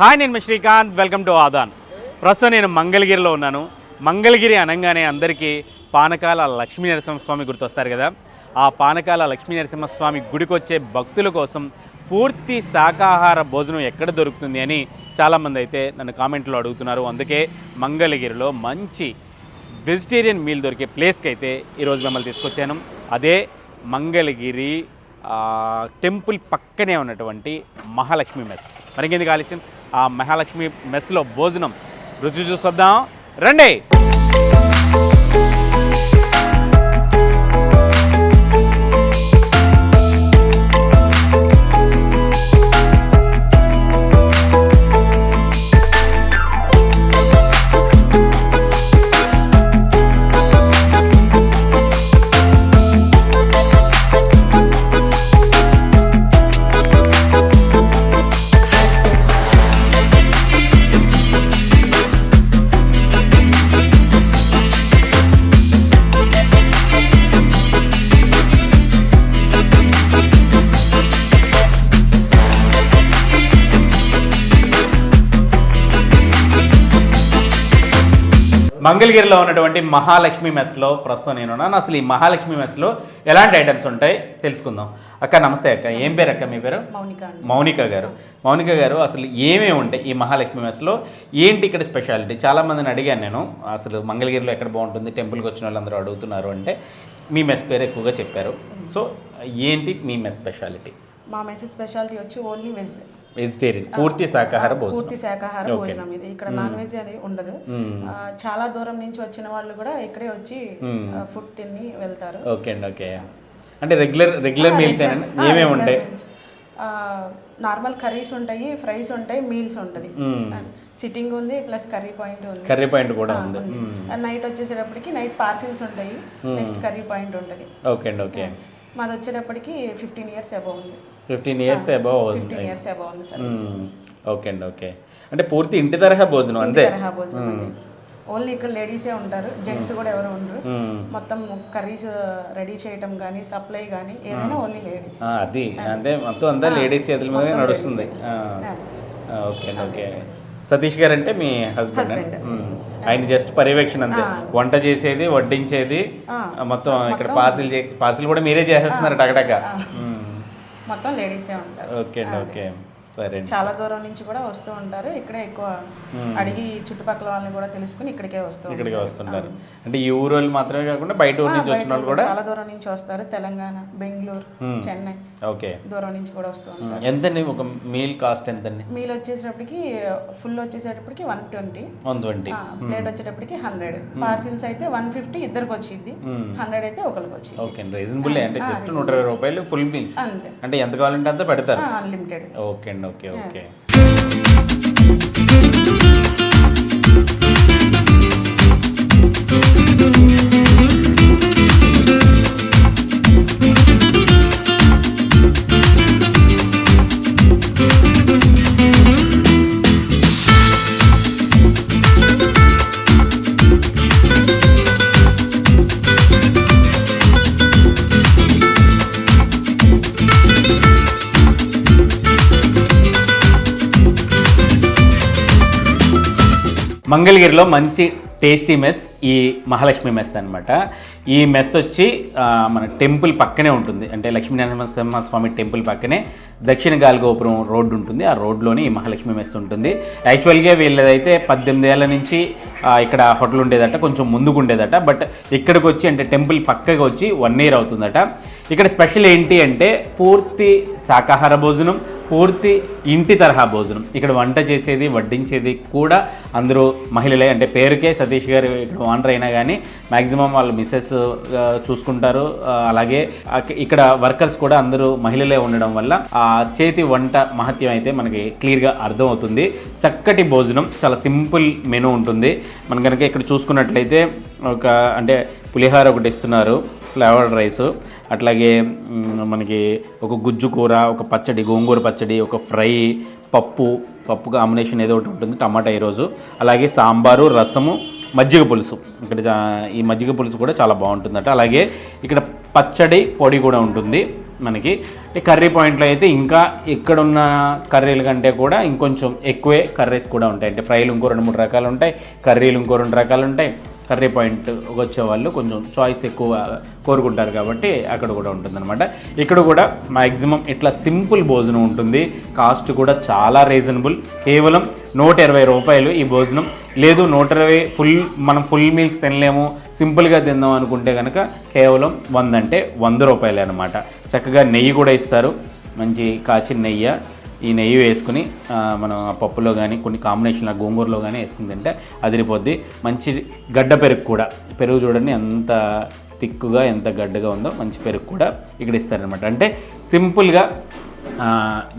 Hi నేను మీ Srikanth. Welcome to Aadan. ప్రస్తుతం నేను మంగళగిరిలో ఉన్నాను. మంగళగిరి అనగానే అందరికీ పానకాల లక్ష్మీ నరసింహస్వామి గుర్తొస్తారు కదా. ఆ పానకాల లక్ష్మీ నరసింహస్వామి గుడికి వచ్చే భక్తుల కోసం పూర్తి శాకాహార భోజనం ఎక్కడ దొరుకుతుంది అని చాలామంది అయితే నన్ను కామెంట్లో అడుగుతున్నారు. అందుకే మంగళగిరిలో మంచి వెజిటేరియన్ మీల్ దొరికే ప్లేస్కి అయితే ఈరోజు మిమ్మల్ని తీసుకొచ్చాను. అదే మంగళగిరి టెంపుల్ పక్కనే ఉన్నటువంటి మహాలక్ష్మి మెస్. మరికెందుకు ఆలస్యం ఆ మహాలక్ష్మి మెస్లో భోజనం. రుచి చూసొద్దాం. రండి! మంగళగిరిలో ఉన్నటువంటి మహాలక్ష్మి మెస్లో ప్రస్తుతం నేను ఉన్నాను. అసలు ఈ మహాలక్ష్మి మెస్లో ఎలాంటి ఐటమ్స్ ఉంటాయి తెలుసుకుందాం. అక్క నమస్తే అక్క. ఏం పేరు అక్క మీ పేరు? మౌనిక గారు. మౌనిక గారు అసలు ఏమేమి ఉంటాయి ఈ మహాలక్ష్మి మెస్లో? ఏంటి ఇక్కడ స్పెషాలిటీ? చాలా మందిని అడిగాను నేను. అసలు మంగళగిరిలో ఎక్కడ బాగుంటుంది? టెంపుల్కి వచ్చిన వాళ్ళందరూ అడుగుతున్నారు అంటే మీ మెస్ పేరు ఎక్కువగా చెప్పారు. సో ఏంటి మీ మెస్ స్పెషాలిటీ? మా మెసేజ్ స్పెషాలిటీ వచ్చి ఓన్లీ వెజ్ వెజిటేరియన్ పూర్తి శాకాహార భోజనం. పూర్తి శాకాహార. భోజనం ఇది. ఇక్కడ నాన్ వెజ్ అది ఉండదు. ఆ, చాలా దూరం నుంచి వచ్చిన వాళ్ళు కూడా ఇక్కడే వచ్చి. ఫుడ్ తిని వెళ్తారు. ఓకే అండి ఓకే అంటే రెగ్యులర్ రెగ్యులర్ మీల్స్ ఏమేమి ఉంటాయి? నార్మల్ కర్రీస్ ఉంటాయి ఫ్రైస్ ఉంటాయి మీల్స్ ఉంటుంది. సిట్టింగ్ ఉంది ప్లస్ కర్రీ పాయింట్ ఉంది. కర్రీ పాయింట్ కూడా ఉంది. నైట్ వచ్చేసేటప్పటికి నైట్ పార్సిల్స్ ఉంటాయి. నెక్స్ట్ కర్రీ పాయింట్ ఉంటుంది. ఓకే అండి ఓకే మాది వచ్చేటప్పటికి ఫిఫ్టీన్ ఇయర్స్ అబౌవ్ ఉంది. Fifteen years above fifteen years above ఉంది సార్ ఓకే అండి ఓకే అంటే పూర్తి ఇంటి తరహా భోజనం అంతే? తరహా భోజనం అండి. ఓన్లీ ఇక్కడ లేడీసే ఉంటారు జెంట్స్ కూడా ఎవరు ఉండరు. మ్మ్. మొత్తం కర్రీస్ రెడీ చేయటం కానీ సప్లై కానీ ఏదైనా ఓన్లీ లేడీస్ ఆ, అది. అంటే మొత్తం అంతా లేడీస్ చేతుల మీద నడుస్తుంది. ఓకే అండి ఓకే సతీష్ గారు అంటే మీ హస్బెండ్ ఆయన జస్ట్ పర్యవేక్షణ అంతే. వంట చేసేది వడ్డించేది మొత్తం ఇక్కడ పార్సిల్ పార్సిల్ కూడా మీరే చేసేస్తున్నారు మ్మ్. మొత్తం లేడీసే ఉంటారు. ఓకే అండి ఓకే. సరే చాలా దూరం నుంచి కూడా వస్తూ ఉంటారు. ఇక్కడే ఎక్కువ అడిగి చుట్టుపక్కల వాళ్ళని కూడా తెలుసుకుని ఇక్కడికే వస్తూ. ఇక్కడికి వస్తుంటారు. అంటే ఈ ఊరు వాళ్ళు మాత్రమే కాకుండా బయట ఊరు నుంచి వచ్చిన వాళ్ళు కూడా చాలా దూరం నుంచి వస్తారు. తెలంగాణ బెంగళూరు చెన్నై. ఓకే. దూరం నుంచి కూడా వస్తూ ఉంటారు. ఎంతండి? ఒక మీల్ కాస్ట్ ఎంతండి? మీల్ వచ్చేసేటప్పటికి ఫుల్ వచ్చేసేటప్పటికి one twenty. One twenty. Plate వచ్చేటప్పటికి హండ్రెడ్. పార్సిల్స్ అయితే వన్ ఫిఫ్టీ ఇద్దరికి వచ్చింది. హండ్రెడ్ అయితే ఒకరికి వచ్చింది. Okay reasonable. అంటే జస్ట్ నూట ఇరవై రూపాయలు ఫుల్ మీల్స్. అంతే. అంటే ఎంత కావాలంటే అంత పెడతారు. అన్లిమిటెడ్ ఓకే అండి ఓకే ఓకే. మంగళగిరిలో మంచి టేస్టీ మెస్ ఈ మహాలక్ష్మి మెస్ అన్నమాట. ఈ మెస్ వచ్చి మన టెంపుల్ పక్కనే ఉంటుంది. అంటే లక్ష్మీనరసింహ స్వామి టెంపుల్ పక్కనే దక్షిణ గాలిగోపురం రోడ్డు ఉంటుంది. ఆ రోడ్లోనే ఈ మహాలక్ష్మి మెస్ ఉంటుంది. యాక్చువల్గా వీళ్ళదైతే పద్దెనిమిది ఏళ్ళ నుంచి ఇక్కడ హోటల్ ఉండేదట కొంచెం ముందుకు ఉండేదట బట్ ఇక్కడికి వచ్చి అంటే టెంపుల్ పక్కకి వచ్చి వన్ ఇయర్ అవుతుందట. ఇక్కడ స్పెషల్ ఏంటి అంటే పూర్తి శాకాహార భోజనం పూర్తి ఇంటి తరహా భోజనం. ఇక్కడ వంట చేసేది వడ్డించేది కూడా అందరూ మహిళలే. అంటే పేరుకే సతీష్ గారు ఇక్కడ ఓనర్ అయినా కానీ మ్యాక్సిమం వాళ్ళు మిస్సెస్ చూసుకుంటారు. అలాగే ఇక్కడ వర్కర్స్ కూడా అందరూ మహిళలే ఉండడం వల్ల ఆ చేతి వంట మహత్యం అయితే మనకి క్లియర్గా అర్థమవుతుంది. చక్కటి భోజనం చాలా సింపుల్ మెనూ ఉంటుంది. మనం కనుక ఇక్కడ చూసుకున్నట్లయితే ఒక అంటే పులిహార ఒకటి ఇస్తున్నారు. Flavoured rice. అట్లాగే మనకి ఒక గుజ్జు కూర ఒక పచ్చడి గోంగూర పచ్చడి ఒక ఫ్రై పప్పు పప్పు కాంబినేషన్ ఏదో ఒకటి ఉంటుంది టమాటా ఈరోజు. అలాగే సాంబారు రసము మజ్జిగ పులుసు. ఇక్కడ ఈ మజ్జిగ పులుసు కూడా చాలా బాగుంటుందట. అలాగే ఇక్కడ పచ్చడి పొడి కూడా ఉంటుంది మనకి. కర్రీ పాయింట్లో అయితే ఇంకా ఇక్కడున్న కర్రీల కంటే కూడా ఇంకొంచెం ఎక్కువే కర్రీస్ కూడా ఉంటాయి. అంటే ఫ్రైలు ఇంకో రెండు మూడు రకాలు ఉంటాయి కర్రీలు ఇంకో రెండు రకాలు ఉంటాయి. కర్రీ పాయింట్ వచ్చే వాళ్ళు కొంచెం చాయిస్ ఎక్కువ కోరుకుంటారు కాబట్టి అక్కడ కూడా ఉంటుందన్నమాట. ఇక్కడ కూడా మ్యాక్సిమం ఇట్లా సింపుల్ భోజనం ఉంటుంది. కాస్ట్ కూడా చాలా రీజనబుల్ కేవలం నూట ఇరవై రూపాయలు ఈ భోజనం. లేదు నూట ఇరవై ఫుల్ మనం ఫుల్ మీల్స్ తినలేము. సింపుల్గా తిందాం అనుకుంటే కనుక కేవలం వంద అంటే వంద రూపాయలే అనమాట చక్కగా నెయ్యి కూడా ఇస్తారు. మంచి కాచిన నెయ్యి. ఈ నెయ్యి వేసుకుని మనం పప్పులో కానీ కొన్ని కాంబినేషన్లో గోంగూరలో కానీ వేసుకుని తింటే అదిరిపోద్ది. మంచి గడ్డ పెరుగు కూడా. పెరుగు చూడండి ఎంత తిక్కుగా ఎంత గడ్డగా ఉందో మంచి పెరుగు కూడా ఇక్కడ ఇస్తారనమాట అంటే సింపుల్గా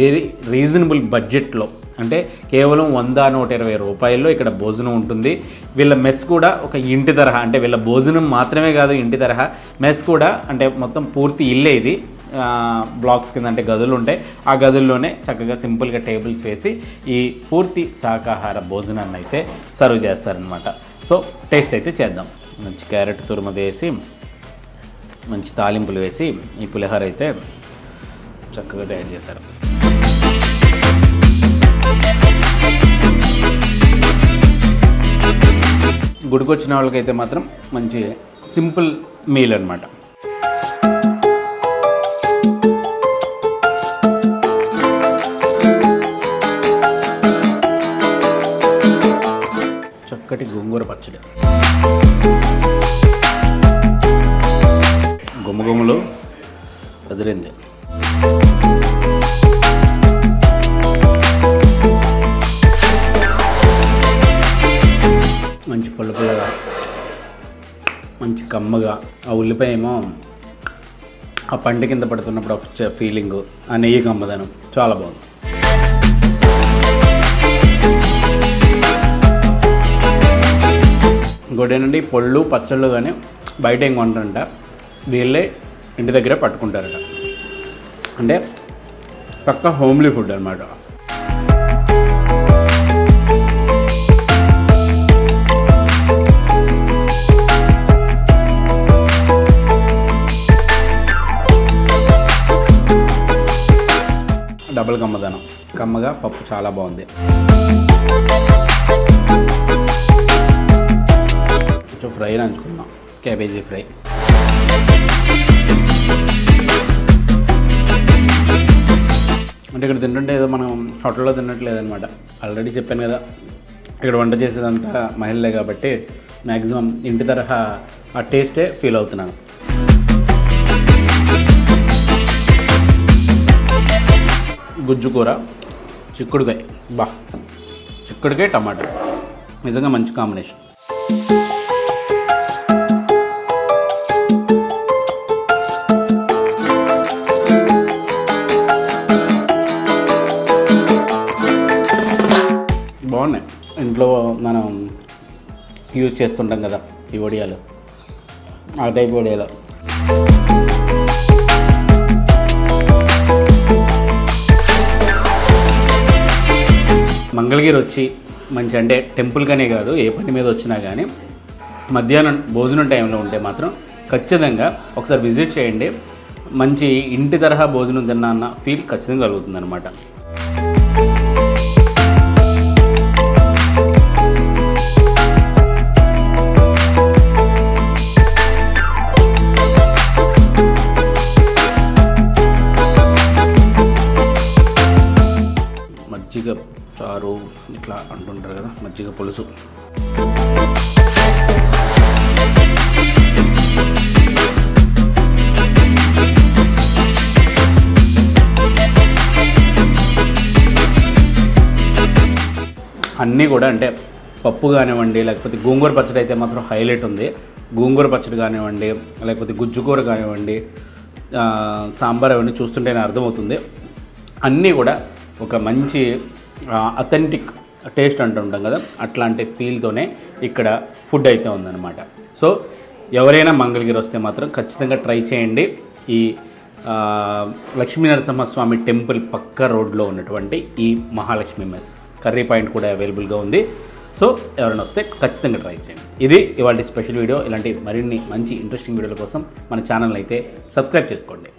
వెరీ రీజనబుల్ బడ్జెట్లో అంటే కేవలం వంద నూట ఇరవై రూపాయల్లో ఇక్కడ భోజనం ఉంటుంది. వీళ్ళ మెస్ కూడా ఒక ఇంటి తరహా అంటే వీళ్ళ భోజనం మాత్రమే కాదు ఇంటి తరహా. మెస్ కూడా అంటే మొత్తం పూర్తి ఇల్లే ఇది. బ్లాక్స్ కింద అంటే గదులు ఉంటాయి. ఆ గదుల్లోనే చక్కగా సింపుల్గా టేబుల్స్ వేసి ఈ పూర్తి శాకాహార భోజనాన్ని అయితే సర్వ్ చేస్తారనమాట సో టేస్ట్ అయితే చేద్దాం. మంచి క్యారెట్ తురుమ వేసి మంచి తాలింపులు వేసి ఈ పులిహోర అయితే చక్కగా తయారు చేశారు. గుడికొచ్చిన వాళ్ళకైతే మాత్రం మంచి సింపుల్ మీల్ అనమాట చక్కటి గోంగూర పచ్చడి. గుమ్మగుమ్మలు అదిరింది. మంచి పుల్ల పుల్లగా మంచి కమ్మగా ఆ ఉల్లిపాయ ఏమో ఆ పంట కింద పడుతున్నప్పుడు వచ్చే ఫీలింగ్ ఆ నెయ్యి కమ్మదనం చాలా బాగుంది. ఇంకోటి ఏంటంటే ఈ పళ్ళు పచ్చళ్ళు కానీ బయట ఏం కొంటారంట వీళ్ళే ఇంటి దగ్గరే పట్టుకుంటారట. అంటే పక్క హోమ్లీ ఫుడ్ అనమాట డబుల్ కమ్మదనం. కమ్మగా పప్పు చాలా బాగుంది. ఫస్ట్ ఫ్రై నంచుకుందాం క్యాబేజీ ఫ్రై. అంటే ఇక్కడ తింటుంటే ఏదో మనం హోటల్లో తినట్లేదనమాట ఆల్రెడీ చెప్పాను కదా ఇక్కడ వంట చేసేదంతా మహిళలే కాబట్టి మ్యాక్సిమం ఇంటి తరహా ఆ టేస్టే ఫీల్ అవుతున్నాను. గుజ్జు కూర చిక్కుడుకాయ. బా చిక్కుడుకాయ టమాటా. నిజంగా మంచి కాంబినేషన్ ఇంట్లో మనం యూజ్ చేస్తుంటాం కదా ఈ ఒడియాలు. ఆ టైప్ ఒడియాలు. మంగళగిరి వచ్చి మంచి అంటే టెంపుల్గానే కాదు ఏ పని మీద వచ్చినా కానీ మధ్యాహ్నం భోజనం టైంలో ఉంటే మాత్రం ఖచ్చితంగా ఒకసారి విజిట్ చేయండి. మంచి ఇంటి తరహా భోజనం తిన్నా అన్న ఫీల్ ఖచ్చితంగా కలుగుతుంది అనమాట మజ్జిగ చారు ఇట్లా అంటుంటారు కదా మజ్జిగ పులుసు. అన్నీ కూడా అంటే పప్పు కానివ్వండి లేకపోతే గోంగూర పచ్చడి అయితే మాత్రం హైలైట్ ఉంది. గోంగూర పచ్చడి కానివ్వండి లేకపోతే గుజ్జుకూర కానివ్వండి సాంబార్ అవన్నీ చూస్తుంటేనే అర్థమవుతుంది. అన్నీ కూడా ఒక మంచి అథెంటిక్ టేస్ట్ అంటుంటాం కదా అట్లాంటి ఫీల్తోనే ఇక్కడ ఫుడ్ అయితే ఉందన్నమాట. సో ఎవరైనా మంగళగిరి వస్తే మాత్రం ఖచ్చితంగా ట్రై చేయండి. ఈ లక్ష్మీనరసింహ స్వామి టెంపుల్ పక్క రోడ్లో ఉన్నటువంటి ఈ మహాలక్ష్మి మెస్. కర్రీ పాయింట్ కూడా అవైలబుల్గా ఉంది. సో ఎవరైనా వస్తే ఖచ్చితంగా ట్రై చేయండి. ఇది ఇవాళ స్పెషల్ వీడియో ఇలాంటి మరిన్ని మంచి ఇంట్రెస్టింగ్ వీడియోల కోసం మన ఛానల్ అయితే సబ్స్క్రైబ్ చేసుకోండి.